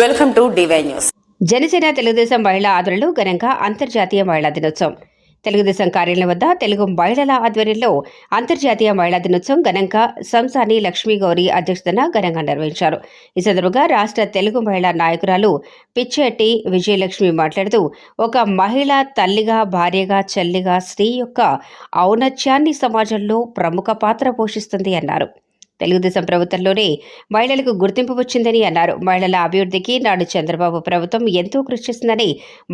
Welcome to DY news. Janasena Telugu Desam మహిళా ఆధ్వర్యంలో ఘనంగా అంతర్జాతీయ మహిళా దినోత్సవం. తెలుగుదేశం కార్యాలయం వద్ద తెలుగు మహిళల ఆధ్వర్యంలో అంతర్జాతీయ మహిళా దినోత్సవం ఘనంగా సంసాని లక్ష్మీ గౌరీ అధ్యక్షతన ఘనంగా నిర్వహించారు. ఈ సందర్భంగా రాష్ట్ర తెలుగు మహిళా నాయకురాలు పిచ్చెట్టి విజయలక్ష్మి మాట్లాడుతూ ఒక మహిళ తల్లిగా భార్యగా చెల్లిగా స్త్రీ యొక్క ఔన్నత్యాన్ని సమాజంలో ప్రముఖ పాత్ర పోషిస్తుంది అన్నారు. తెలుగుదేశం ప్రభుత్వంలోనే మహిళలకు గుర్తింపు వచ్చిందని అన్నారు. మహిళల అభివృద్ధికి నాడు చంద్రబాబు ప్రభుత్వం ఎంతో కృషి చేస్తుందని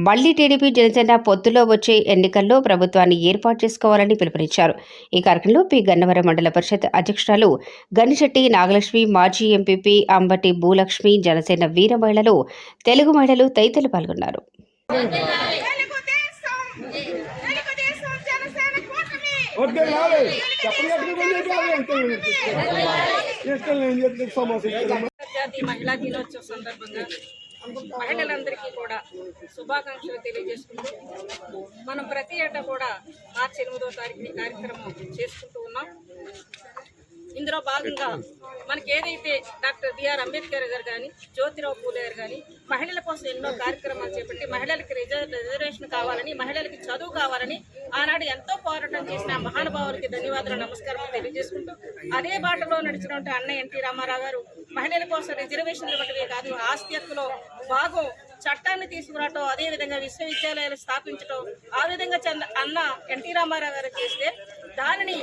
మళ్ళీ టీడీపీ జనసేన పొత్తులో వచ్చే ఎన్నికల్లో ప్రభుత్వాన్ని ఏర్పాటు చేసుకోవాలని పిలుపునిచ్చారు. ఈ కార్యక్రమంలో పి గన్నవరం మండల పరిషత్ అధ్యక్షురాలు గన్నిశెట్టి నాగలక్ష్మి మాజీ ఎంపీపీ అంబటి భూలక్ష్మి జనసేన వీర మహిళలు తెలుగు మహిళలు తదితరులు పాల్గొన్నారు తెలుగుదేశం తెలుగుదేశం జనసేన కూటమి వద్దే రాలే కట్టుకుని మహిళా దినోత్సవ సందర్భంగా మహిళలందరికీ కూడా శుభాకాంక్షలు తెలియజేసుకుంటూ మనం ప్రతి ఏటా కూడా మార్చి ఎనిమిదో తారీఖుని కార్యక్రమం చేసుకుంటూ ఉన్నాం. ఇందులో భాగంగా మనకి ఏదైతే డాక్టర్ బిఆర్ అంబేద్కర్ గారు కానీ జ్యోతిరావు పూలే గారు కానీ మహిళల కోసం ఎన్నో కార్యక్రమాలు చేపట్టి మహిళలకి రిజర్వ్ రిజర్వేషన్ కావాలని మహిళలకి చదువు కావాలని ఆనాడు ఎంతో పోరాటం చేసిన మహానుభావులకి ధన్యవాదాలు నమస్కారం తెలియజేసుకుంటూ అదే బాటలో నడిచినటువంటి అన్న ఎన్టీ రామారావు గారు మహిళల కోసం రిజర్వేషన్లు ఇవ్వటమే కాదు ఆస్తి హక్కులో భాగం చట్టాన్ని తీసుకురావటం అదే విధంగా విశ్వవిద్యాలయాలు స్థాపించటం ఆ విధంగా చంద అన్న ఎన్టీ రామారావు గారు చేస్తే దానిని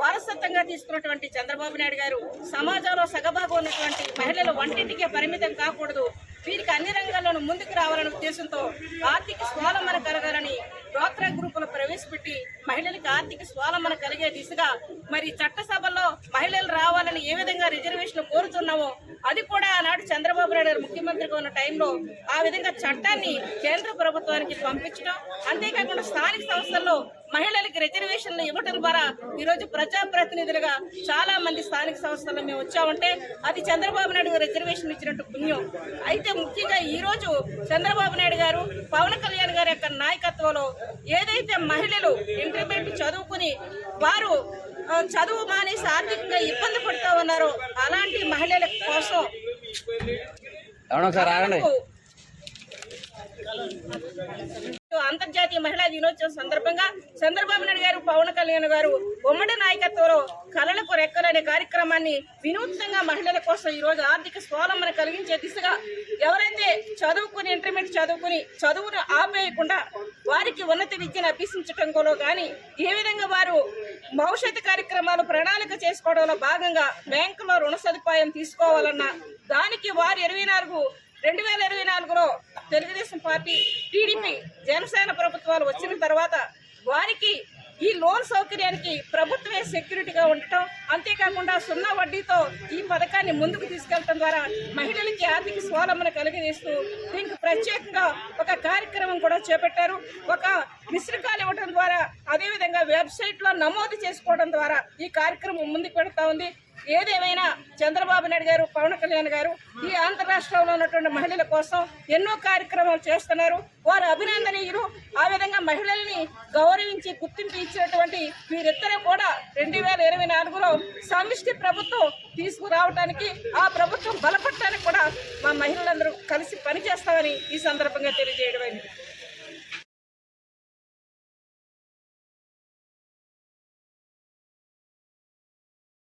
వారసత్వంగా తీసుకున్నటువంటి చంద్రబాబు నాయుడు గారు సమాజంలో సగభాగం ఉన్నటువంటి మహిళలు వంటింటికే పరిమితం కాకూడదు వీరికి అన్ని రంగాల్లోనూ ముందుకు రావాలనే ఉద్దేశంతో ఆర్థిక స్వావలంబన కలగాలని డ్వాక్రా గ్రూపులు ప్రవేశపెట్టి మహిళలకు ఆర్థిక స్వావలంబన కలిగే దిశగా మరి చట్టసభల్లో మహిళలు రావాలని ఏ విధంగా రిజర్వేషన్ కోరుతున్నామో అది కూడా ఆనాడు చంద్రబాబు నాయుడు గారు ముఖ్యమంత్రిగా ఉన్న టైంలో ఆ విధంగా చట్టాన్ని కేంద్ర ప్రభుత్వానికి పంపించడం అంతేకాకుండా స్థానిక సంస్థల్లో మహిళలకి రిజర్వేషన్లు ఇవ్వటం ద్వారా ఈరోజు ప్రజాప్రతినిధులుగా చాలా మంది స్థానిక సంస్థల్లో మేము వచ్చామంటే అది చంద్రబాబు నాయుడు గారు రిజర్వేషన్ ఇచ్చినట్టు పుణ్యం. అయితే ముఖ్యంగా ఈరోజు చంద్రబాబు నాయుడు గారు పవన్ కళ్యాణ్ గారి యొక్క నాయకత్వంలో ఏదైతే మహిళలు ఇంటర్మీడియట్ చదువుకుని వారు చదువు మానేసి ఆర్థికంగా ఇబ్బంది పడుతూ ఉన్నారో అలాంటి మహిళలకు మహిళల కోసం అంతర్జాతీయ మహిళా దినోత్సవం సందర్భంగా చంద్రబాబు నాయుడు గారు పవన్ కళ్యాణ్ గారు ఉమ్మడి నాయకత్వంలో కళలకు రెక్కలనే కార్యక్రమాన్ని వినూత్నంగా మహిళల కోసం ఈ రోజు ఆర్థిక స్వావలంబన కలిగించే దిశగా ఎవరైతే చదువుకుని ఇంటర్మీడియట్ చదువుకుని చదువును ఆపేయకుండా వారికి ఉన్నత విద్యను అభ్యసించడంలో కానీ ఏ విధంగా వారు భవిష్యత్తు కార్యక్రమాలు ప్రణాళిక చేసుకోవడంలో భాగంగా బ్యాంకులో రుణ సదుపాయం తీసుకోవాలన్నా దానికి వారు ఇరవై నాలుగు రెండు వేల ఇరవై నాలుగులో తెలుగుదేశం పార్టీ టీడీపీ జనసేన ప్రభుత్వాలు వచ్చిన తర్వాత వారికి ఈ లోన్ సౌకర్యానికి ప్రభుత్వమే సెక్యూరిటీగా ఉండటం అంతేకాకుండా సున్నా వడ్డీతో ఈ పథకాన్ని ముందుకు తీసుకెళ్ళడం ద్వారా మహిళలకి ఆర్థిక స్వావలంబన కలిగజేస్తూ దీనికి ప్రత్యేకంగా ఒక కార్యక్రమం కూడా చేపట్టారు. ఒక మిశ్రకాలు ఇవ్వడం ద్వారా అదేవిధంగా వెబ్సైట్లో నమోదు చేసుకోవడం ద్వారా ఈ కార్యక్రమం ముందుకు పెడతా ఉంది. ఏదేమైనా చంద్రబాబు నాయుడు గారు పవన్ కళ్యాణ్ గారు ఈ ఆంధ్ర రాష్ట్రంలో ఉన్నటువంటి మహిళల కోసం ఎన్నో కార్యక్రమాలు చేస్తున్నారు. వారు అభినందనీయులు. ఆ విధంగా మహిళల్ని గౌరవించి గుర్తింపు ఇచ్చినటువంటి వీరిద్దరూ కూడా రెండు వేల ఇరవై నాలుగులో సమిష్టి ప్రభుత్వం తీసుకురావడానికి ఆ ప్రభుత్వం బలపడటానికి కూడా మా మహిళలందరూ కలిసి పనిచేస్తామని ఈ సందర్భంగా తెలియజేయడం